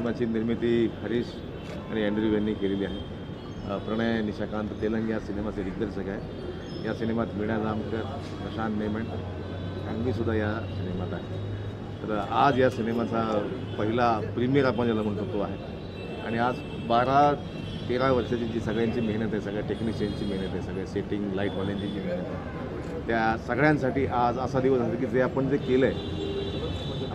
सिनेमाची निर्मिती हरीश आणि अँड्रू यांनी केलेली आहे. प्रणय निशाकांत तेलंग या सिनेमाचे दिग्दर्शक आहे या सिनेमात मीणा जामकर प्रशांत नेमन आणि या सिनेमात आहे तर आज या सिनेमाचा पहिला प्रीमियर आपण ज्याला म्हणतो तो आहे. आणि आज बारा तेरा वर्षाची जी सगळ्यांची मेहनत आहे सगळ्या टेक्निशियनची मेहनत आहे सगळ्या सेटिंग लाईटवाल्यांची जी मेहनत आहे त्या सगळ्यांसाठी आज असा दिवस आहे की जे आपण जे केलं आहे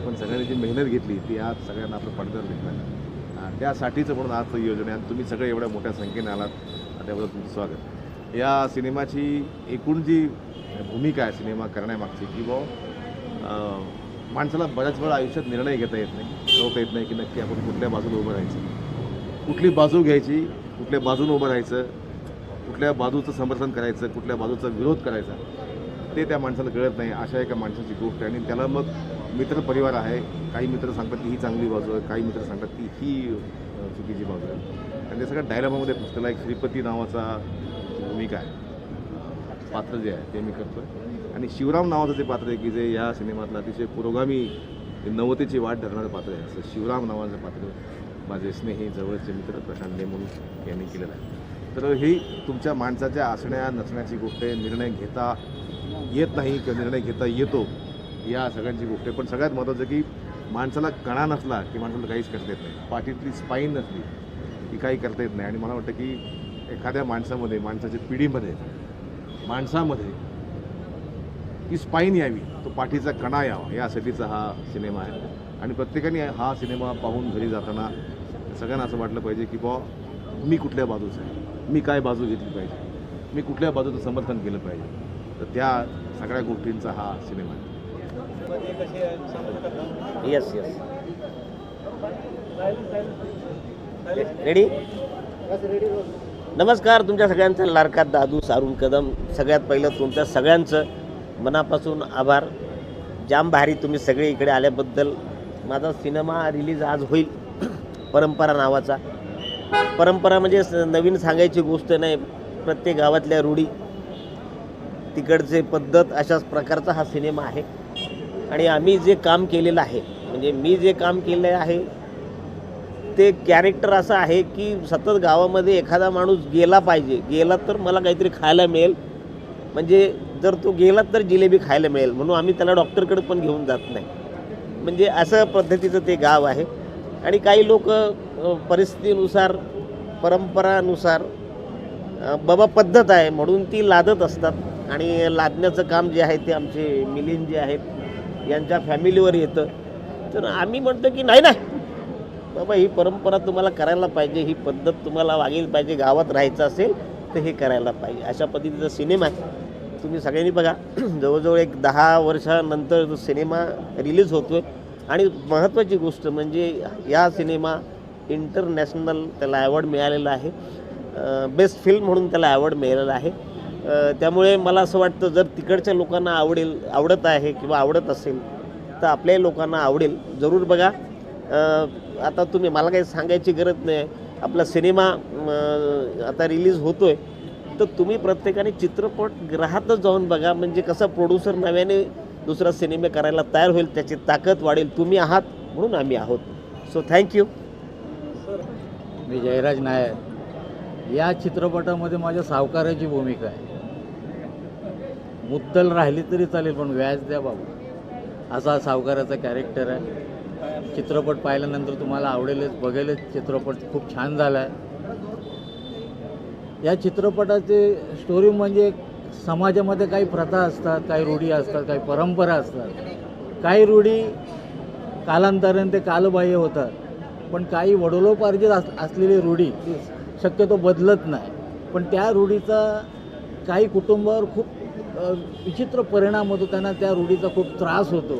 आपण सगळ्यांनी जी मेहनत घेतली ती आज सगळ्यांना आपलं पडद्यावर दिसणार आहे. त्यासाठीचं म्हणून आजचं योजना आहे. आणि तुम्ही सगळे एवढ्या मोठ्या संख्येने आलात. त्याबद्दल तुमचं स्वागत. या सिनेमाची एकूण जी भूमिका आहे सिनेमा करण्यामागची की बुवा माणसाला बऱ्याच वेळा आयुष्यात निर्णय घेता येत नाही ठरवता येत नाही की नक्की आपण कुठल्या बाजूला उभं राहायचं. कुठली बाजू घ्यायची कुठल्या बाजूने उभं राहायचं कुठल्या बाजूचं समर्थन करायचं कुठल्या बाजूचा विरोध करायचा. ते त्या माणसाला कळत नाही अशा एका माणसाची गोष्ट आहे. आणि त्याला मग मित्र परिवार आहे काही मित्र सांगतात की ही चांगली बाजू आहे काही मित्र सांगतात की ही चुकीची बाजू आहे. आणि ते सगळ्या डायलॉगामध्ये पुस्तकाला एक श्रीपती नावाचा भूमिका आहे. पात्र जे आहे ते मी करतो आणि शिवराम नावाचं ते पात्र आहे की जे या सिनेमातलं अतिशय पुरोगामी नवतेची वाट धरणारं पात्र आहे. असं शिवराम नावाचं पात्र माझे स्नेही जवळचे मित्र प्रशांत नेमून यांनी केलेलं आहे. तर ही तुमच्या माणसाच्या असण्या नसण्याची गोष्ट आहे. निर्णय घेता येत नाही किंवा निर्णय घेता येतो या सगळ्यांची गोष्ट आहे. पण सगळ्यात महत्त्वाचं की माणसाला कणा नसला की माणसाला काहीच करता येत नाही. पाठीतली स्पाईन नसली की काही करता येत नाही. आणि मला वाटतं की एखाद्या माणसामध्ये माणसाच्या पिढीमध्ये माणसामध्ये ती स्पाईन यावी तो पाठीचा कणा यावा यासाठीचा हा सिनेमा आहे. आणि प्रत्येकाने हा सिनेमा पाहून घरी जाताना सगळ्यांना असं वाटलं पाहिजे की बा मी कुठल्या बाजूचं आहे? मी काय बाजू घेतली पाहिजे? मी कुठल्या बाजूचं समर्थन केलं पाहिजे? तर त्या सगळ्या गोष्टींचा हा सिनेमा आहे. येस येस रेडी नमस्कार तुमच्या सगळ्यांचं लारकात दादू सारून कदम. सगळ्यात पहिलं तुमच्या सगळ्यांचं मनापासून आभार. जाम भारी तुम्ही सगळे इकडे आल्याबद्दल. माझा सिनेमा रिलीज आज होईल परंपरा नावाचा. परंपरा म्हणजे स- नवीन सांगायची गोष्ट नाही. प्रत्येक गावातल्या रूढी तिकडचे पद्धत अशाच प्रकारचा हा सिनेमा आहे. आणि आम्ही जे काम केलेलं आहे म्हणजे मी जे काम केलं आहे ते कॅरेक्टर असं आहे की सतत गावामध्ये एखादा माणूस गेला पाहिजे. गेला तर मला काहीतरी खायला मिळेल. म्हणजे जर तो गेला तर जिलेबी खायला मिळेल म्हणून आम्ही त्याला डॉक्टरकडे पण घेऊन जात नाही. म्हणजे असं पद्धतीचं ते गाव आहे. आणि काही लोक परिस्थितीनुसार परंपरानुसार बाबा पद्धत आहे म्हणून ती लादत असतात. आणि लादण्याचं काम जे आहे ते आमचे मिलिंद जे आहेत यांच्या फॅमिलीवर येतं. तर आम्ही म्हणतो की नाही नाही. बाबा ही परंपरा तुम्हाला करायला पाहिजे ही पद्धत तुम्हाला वागेल पाहिजे गावात राहायचं असेल तर हे करायला पाहिजे. अशा पद्धतीचा सिनेमा आहे. तुम्ही सगळ्यांनी बघा जवळजवळ एक दहा वर्षानंतर जो सिनेमा रिलीज होतो आहे आणि महत्त्वाची गोष्ट म्हणजे या सिनेमा इंटरनॅशनल त्याला अवॉर्ड मिळालेला आहे. बेस्ट फिल्म म्हणून त्याला अवॉर्ड मिळालेला आहे. त्यामुळे मला असं वाटतं जर तिकडच्या लोकांना आवडेल आवडत आहे किंवा आवडत असेल तर आपल्याही लोकांना आवडेल. जरूर बघा. आता तुम्ही मला काही सांगायची गरज नाही. आपला सिनेमा आता रिलीज होतो आहे तर तुम्ही प्रत्येकाने चित्रपटगृहातच जाऊन बघा. म्हणजे कसं प्रोड्युसर नव्याने दुसरा सिनेमे करायला तयार होईल त्याची ताकद वाढेल. तुम्ही आहात म्हणून आम्ही आहोत. सो थँक्यू मी जयराज नायर. या चित्रपटामध्ये माझ्या सावकाराची भूमिका आहे. मुद्दल राहिली तरी चालेल पण व्याज द्या बाबू. असा सावकाराचा कॅरेक्टर आहे. चित्रपट पाहिल्यानंतर तुम्हाला आवडेलच बघेलच. चित्रपट खूप छान झाला आहे या चित्रपटाचे स्टोरी म्हणजे समाजामध्ये काही प्रथा असतात काही रूढी असतात काही परंपरा असतात. काही रूढी कालांतराने ते कालबाह्य होतात. पण काही वडोलोपार्जित अस असलेली रूढी शक्यतो बदलत नाही. पण त्या रूढीचा काही कुटुंबावर खूप विचित्र परिणाम होतो त्यांना त्या रूढीचा खूप त्रास होतो.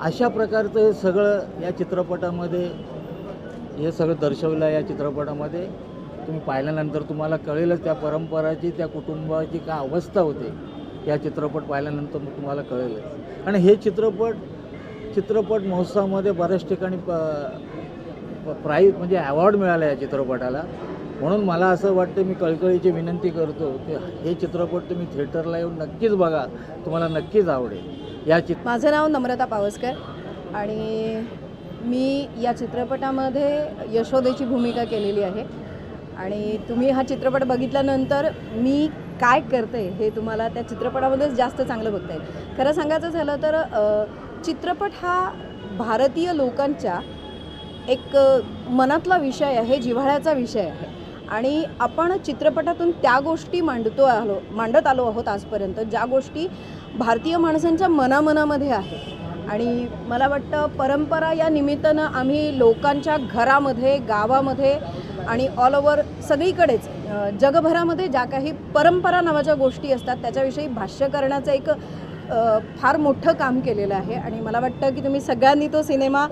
अशा प्रकारचं हे सगळं या चित्रपटामध्ये हे सगळं दर्शवलं आहे या चित्रपटामध्ये. तुम्ही पाहिल्यानंतर तुम्हाला कळेलच त्या परंपराची त्या कुटुंबाची काय अवस्था होते. या चित्रपट पाहिल्यानंतर मग तुम्हाला कळेलच. आणि हे चित्रपट चित्रपट महोत्सवामध्ये बऱ्याच ठिकाणी प प्राईज म्हणजे अवॉर्ड मिळाला या चित्रपटाला. म्हणून मला असं वाटतं मी कळकळीची विनंती करतो की हे चित्रपट तुम्ही थिएटरला येऊन नक्कीच बघा. तुम्हाला नक्कीच आवडेल. या चित्र माझं नाव नम्रता पावसकर आणि मी या चित्रपटामध्ये यशोदेची भूमिका केलेली आहे. आणि तुम्ही हा चित्रपट बघितल्यानंतर मी काय करते हे तुम्हाला त्या चित्रपटामध्येच जास्त चांगलं बघता येईल. खरं सांगायचं झालं तर चित्रपट हा भारतीय लोकांच्या एक मनातला विषय आहे जिव्हाळ्याचा विषय आहे. आणि आपण चित्रपटातून त्या गोष्टी मांडतो आलो मांडत आलो आहोत आजपर्यंत ज्या गोष्टी भारतीय माणसांच्या मनामनामध्ये आहे आणि मला वाटतं परंपरा या निमित्तानं आम्ही लोकांच्या घरामध्ये गावामध्ये आणि ऑल ओव्हर सगळीकडेच जगभरामध्ये ज्या काही परंपरा नावाच्या गोष्टी असतात त्याच्याविषयी भाष्य करण्याचं एक फार मोठं काम केलेलं आहे. आणि मला वाटतं की तुम्ही सगळ्यांनी तो सिनेमा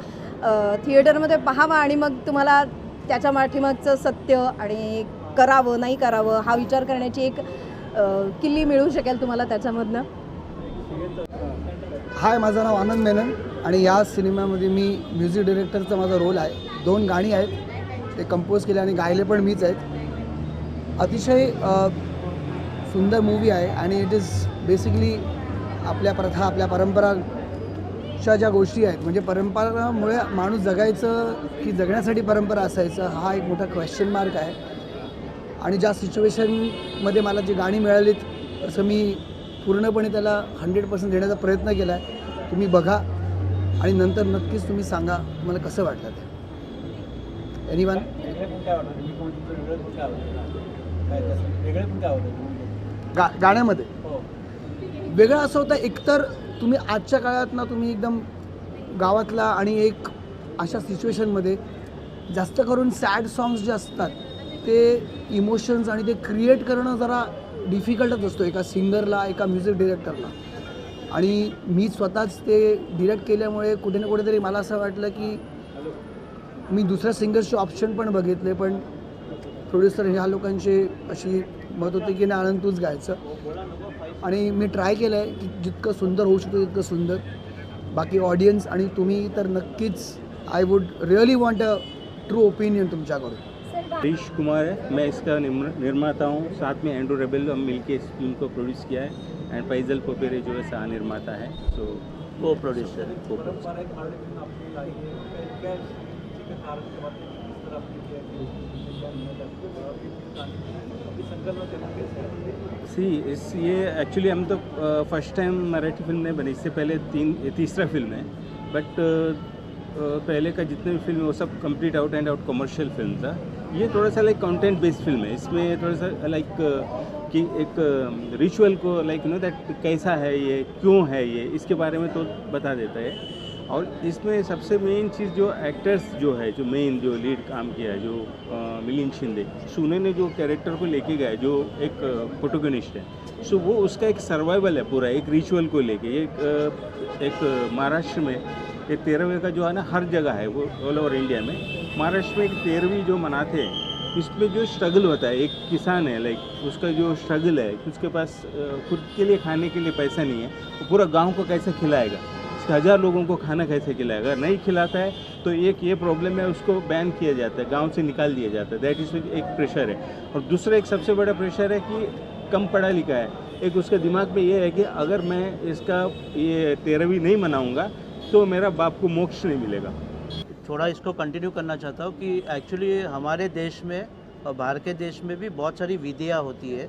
थिएटरमध्ये पाहावा आणि मग तुम्हाला त्याच्या पाठीमागचं सत्य आणि करावं नाही करावं हा विचार करण्याची एक किल्ली मिळू शकेल तुम्हाला त्याच्यामधनं? हाय माझं नाव आनंद मेनन आणि या सिनेमामध्ये मी म्युझिक डिरेक्टरचा माझा रोल आहे. दोन गाणी आहेत. ते कंपोज केले आणि गायले पण मीच आहेत. अतिशय सुंदर मूवी आहे आणि इट इज बेसिकली आपल्या प्रथा आपल्या परंपरा परंपराच्या ज्या गोष्टी आहेत. म्हणजे परंपरामुळे माणूस जगायचं की जगण्यासाठी परंपरा असायचं हा एक मोठा क्वेश्चन मार्क आहे. आणि ज्या सिच्युएशनमध्ये मला जी गाणी मिळालीत असं मी पूर्णपणे त्याला हंड्रेड पर्सेंट देण्याचा प्रयत्न केला आहे तुम्ही बघा आणि नंतर नक्कीच तुम्ही सांगा तुम्हाला कसं वाटलं ते. एनी वन गा गाण्यामध्ये. वेगळं असं होतं एकतर तुम्ही आजच्या काळात ना तुम्ही एकदम गावातला आणि एक अशा सिच्युएशनमध्ये जास्त करून सॅड सॉंग्स जे असतात ते इमोशन्स आणि ते क्रिएट करणं जरा डिफिकल्टच असतो एका सिंगरला एका म्युझिक डिरेक्टरला आणि मी स्वतःच ते डिरेक्ट केल्यामुळे कुठे ना कुठेतरी मला असं वाटलं की मी दुसऱ्या सिंगर्सचे ऑप्शन पण बघितले पण प्रोड्युसर ह्या लोकांची अशी मत होते की नाही आनंद तूच गायचं. आणि मी ट्राय केलं आहे की जितकं सुंदर होऊ शकतं तितकं सुंदर. बाकी ऑडियन्स आणि तुम्ही तर नक्कीच I would really want a true opinion तुमच्याकडून. हरीश कुमार है मैं इसका निर्म- निर्माता हूँ। साथ में एंड्रू रेबेल हम मिलके इस फिल्म को प्रोड्यूस किया है। एंड फैजल पोपेरे जो है सह निर्माता है। सो को प्रोड्युसर को प्रोड्यूसर सी, इस ये एक्चुअली हम तो फ़र्स्ट टाइम मराठी फ़िल्म नहीं बनी, इससे पहले तीन तीसरा फ़िल्म है। बट पहले का जितने भी फ़िल्म है, वो सब complete out and out commercial film था। ये थोड़ा सा लाइक कंटेंट बेस्ड फ़िल्म है। इसमें थोड़ा सा लाइक कि एक रिचुअल को लाइक यू नो दैट कैसा है ये, क्यों है ये, इसके बारे में तो बता देता है। और इसमें सबसे मेन चीज़ जो एक्टर्स जो है जो मेन जो लीड काम किया है जो मिलिंद शिंदे सुने ने जो कैरेक्टर को लेके गए जो एक प्रोटोगनिस्ट है सो वो उसका एक सर्वाइवल है पूरा एक रिचुअल को लेके एक, एक महाराष्ट्र में ये तेरहवें का जो है ना हर जगह है वो ऑल ओवर इंडिया में महाराष्ट्र में एक तेरहवीं जो मनाते हैं इसमें जो स्ट्रगल होता है एक किसान है लाइक उसका जो स्ट्रगल है कि उसके पास खुद के लिए खाने के लिए पैसा नहीं है वो पूरा गाँव को कैसे खिलाएगा? हज़ार लोगों को खाना कैसे खिलाएगा नहीं खिलाता है तो एक ये प्रॉब्लम है, उसको बैन किया जाता है, गाँव से निकाल दिया जाता है। दैट इज़ एक प्रेशर है। और दूसरा, एक सबसे बड़ा प्रेशर है कि कम पढ़ा लिखा है। एक उसके दिमाग में ये है कि अगर मैं इसका ये तेरहवीं नहीं मनाऊँगा तो मेरा बाप को मोक्ष नहीं मिलेगा। थोड़ा इसको कंटिन्यू करना चाहता हूँ कि एक्चुअली हमारे देश में और बाहर के देश में भी बहुत सारी विधियाँ होती है।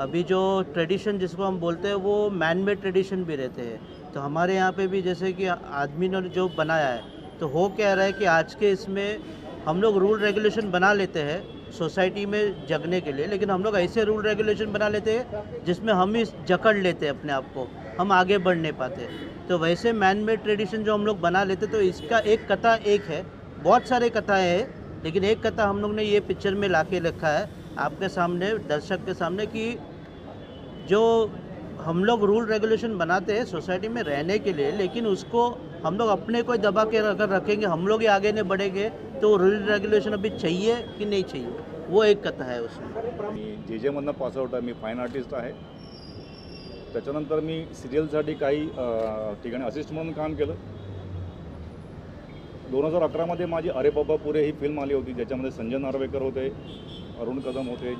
अभी जो ट्रेडिशन जिसको हम बोलते हैं, वो मैन मेड ट्रेडिशन भी रहते हैं। तो हमारे यहाँ पे भी जैसे कि आदमी ने जो बनाया है तो हो क्या रहा है कि आज के इसमें हम लोग रूल रेगुलेशन बना लेते हैं सोसाइटी में जगने के लिए, लेकिन हम लोग ऐसे रूल रेगुलेशन बना लेते हैं, जिसमें हम ही जकड़ लेते हैं अपने आप को, हम आगे बढ़ नहीं पाते। तो वैसे मैन मेड ट्रेडिशन जो हम लोग बना लेते तो इसका एक कथा एक है, बहुत सारे कथाएँ हैं, लेकिन एक कथा हम लोग ने ये पिक्चर में ला के रखा है आपके सामने दर्शक के सामने कि जो हम लोग रूल रेगुलेशन बनाते हैं सोसाइटी में रहने के लिए लेकिन उसको हम लोग अपने को दबा के अगर रखेंगे हम लोग ही आगे नहीं बढ़ेंगे तो रूल रेगुलेशन अभी चाहिए कि नहीं चाहिए? वो एक कथा है उसमें। मी जे जेमधनं पासआउट आहे मी फाईन आर्टिस्ट आहे. त्याच्यानंतर मी सिरियलसाठी काही ठिकाणी असिस्ट म्हणून काम केलं. दोन हजार अकरामध्ये माझी अरे बाबा पुरे ही फिल्म आली होती ज्याच्यामध्ये संजय नार्वेकर होते अरुण कदम होते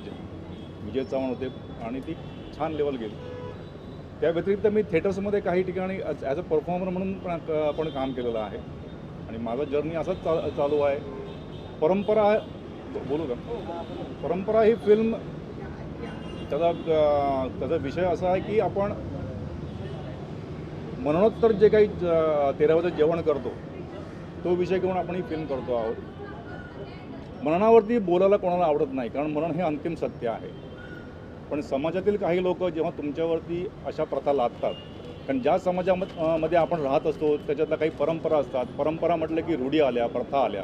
विजय चव्हाण होते आणि ती छान लेवल गेली. त्या व्यतिरिक्त मी थिएटर्समध्ये काही ठिकाणी ॲज अ परफॉर्मर म्हणून पण आपण काम केलेलं आहे. आणि माझा जर्नी असाच चा चालू आहे. परंपरा बोलू का? परंपरा ही फिल्म त्याचा त्याचा विषय असा आहे की आपण मरणोत्तर जे काही ज- तेरावचं जेवण करतो तो विषय घेऊन आपण ही फिल्म करतो आहोत. मरणावरती बोलायला कोणाला आवडत नाही कारण मरण हे अंतिम सत्य आहे. पण समाजातील काही लोक जेव्हा तुमच्यावरती अशा प्रथा लादतात कारण ज्या समाजामध्ये मध्ये आपण राहत असतो त्याच्यातल्या काही परंपरा असतात परंपरा म्हटलं की रूढी आल्या प्रथा आल्या.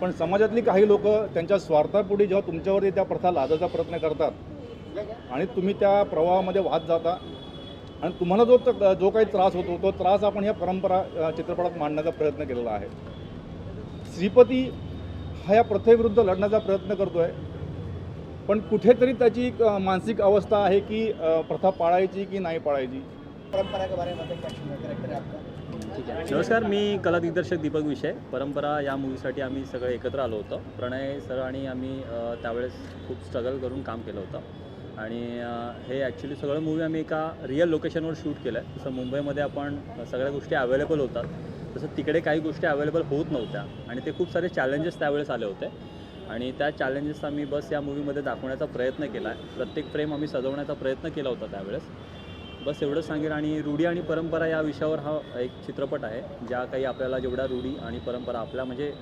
पण समाजातली काही लोक त्यांच्या स्वार्थापुढे जेव्हा तुमच्यावरती त्या प्रथा लादायचा प्रयत्न करतात आणि तुम्ही त्या प्रवाहामध्ये वाहत जाता आणि तुम्हाला जो जो काही त्रास होतो तो त्रास आपण ह्या परंपरा चित्रपटात मांडण्याचा प्रयत्न केलेला आहे. श्रीपती हा या प्रथेविरुद्ध लढण्याचा प्रयत्न करतो आहे पण कुठेतरी त्याची एक मानसिक अवस्था आहे की प्रथा पाळायची की नाही पाळायची? नमस्कार मी कला दिग्दर्शक दीपक विषय. परंपरा या मूवीसाठी आम्ही सगळे एकत्र आलो होतो. प्रणय सर आणि आम्ही त्यावेळेस खूप स्ट्रगल करून काम केलं होतं. आणि हे ॲक्च्युली सगळं मूवी आम्ही एका रिअल लोकेशनवर शूट केलं आहे जसं मुंबईमध्ये आपण सगळ्या गोष्टी अवेलेबल होतात. तसं तिकडे काही गोष्टी अवेलेबल होत नव्हत्या. आणि ते खूप सारे चॅलेंजेस त्यावेळेस आले होते. आणि त्या चॅलेंजेस आम्ही बस या मूवीमध्ये दाखवण्याचा प्रयत्न केला. आहे प्रत्येक फ्रेम आम्ही सजवण्याचा प्रयत्न केला होता त्यावेळेस. बस एवढंच सांगेन. आणि रूढी आणि परंपरा या विषयावर हा एक चित्रपट आहे ज्या काही आपल्याला जेवढ्या रूढी आणि परंपरा आपल्या म्हणजे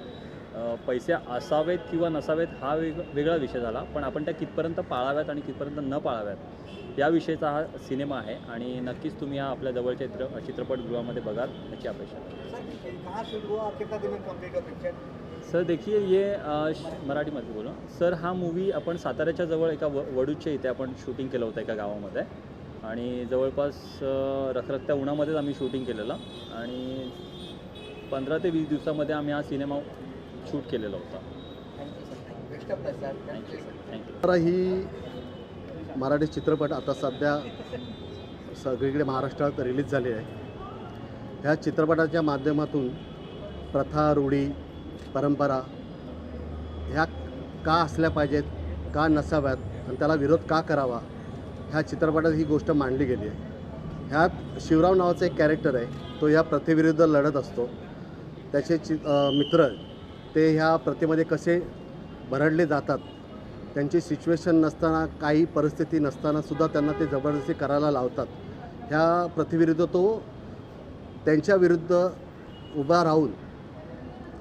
पैसे असावेत किंवा नसावेत हा वेग वेगळा विषय झाला. पण आपण त्या कितपर्यंत पाळाव्यात आणि कितपर्यंत न पाळाव्यात या विषयीचा हा सिनेमा आहे. आणि नक्कीच तुम्ही हा आपल्या जवळच्या चित्र चित्रपटगृहामध्ये बघाल याची अपेक्षा सर देखिए ये मराठीमध्ये बोलो. सर हा मूवी आपण साताऱ्याच्या जवळ एका व वडूच्या इथे आपण शूटिंग केलं होतं एका गावामध्ये. आणि जवळपास रखरखत्या उन्हामध्येच आम्ही शूटिंग केलेलं. आणि पंधरा ते वीस दिवसामध्ये आम्ही हा सिनेमा शूट केलेला होता. थँक्यू ही मराठी चित्रपट आता सध्या सगळीकडे महाराष्ट्रात रिलीज झाली आहे. ह्या चित्रपटाच्या माध्यमातून प्रथा रूढी परंपरा ह्या का असल्या पाहिजेत का नसाव्यात आणि त्याला विरोध का करावा ह्या चित्रपटात ही गोष्ट मांडली गेली आहे. ह्यात शिवराव नावाचा एक कॅरेक्टर आहे तो ह्या प्रथेविरुद्ध लढत असतो. त्याचे चि मित्र ते ह्या प्रथेमध्ये कसे भरडले जातात त्यांची सिच्युएशन नसताना काही परिस्थिती नसतानासुद्धा त्यांना ते जबरदस्ती करायला लावतात. ह्या प्रथेविरुद्ध तो त्यांच्या विरुद्ध उभा राहून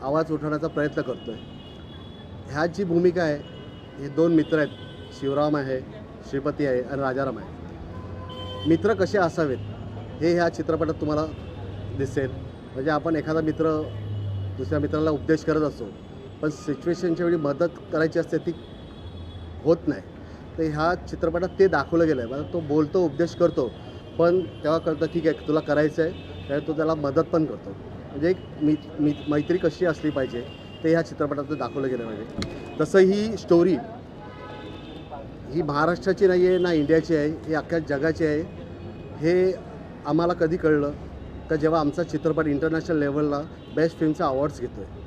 आवाज उठवण्याचा प्रयत्न करतो आहे ह्या जी भूमिका आहे हे दोन मित्र आहेत शिवराम आहे श्रीपती आहे आणि राजाराम आहे. मित्र कसे असावेत हे ह्या चित्रपटात तुम्हाला दिसेल. म्हणजे आपण एखादा मित्र दुसऱ्या मित्राला उपदेश करत असतो पण सिच्युएशनच्या वेळी मदत करायची असते ती होत नाही. तर ह्या चित्रपटात ते दाखवलं गेलं आहे म्हणजे तो बोलतो उपदेश करतो पण तेव्हा कळतं ठीक आहे तुला करायचं आहे त्यावेळी तो त्याला मदत पण करतो. म्हणजे एक मी मी मैत्री कशी असली पाहिजे ते ह्या चित्रपटात दाखवलं गेलं पाहिजे तसं ही स्टोरी ही महाराष्ट्राची नाही आहे ना इंडियाची आहे ही अख्ख्या जगाची आहे. हे आम्हाला कधी कळलं? का जेव्हा आमचा चित्रपट इंटरनॅशनल लेवलला बेस्ट फिल्मचा अवॉर्ड्स घेतो आहे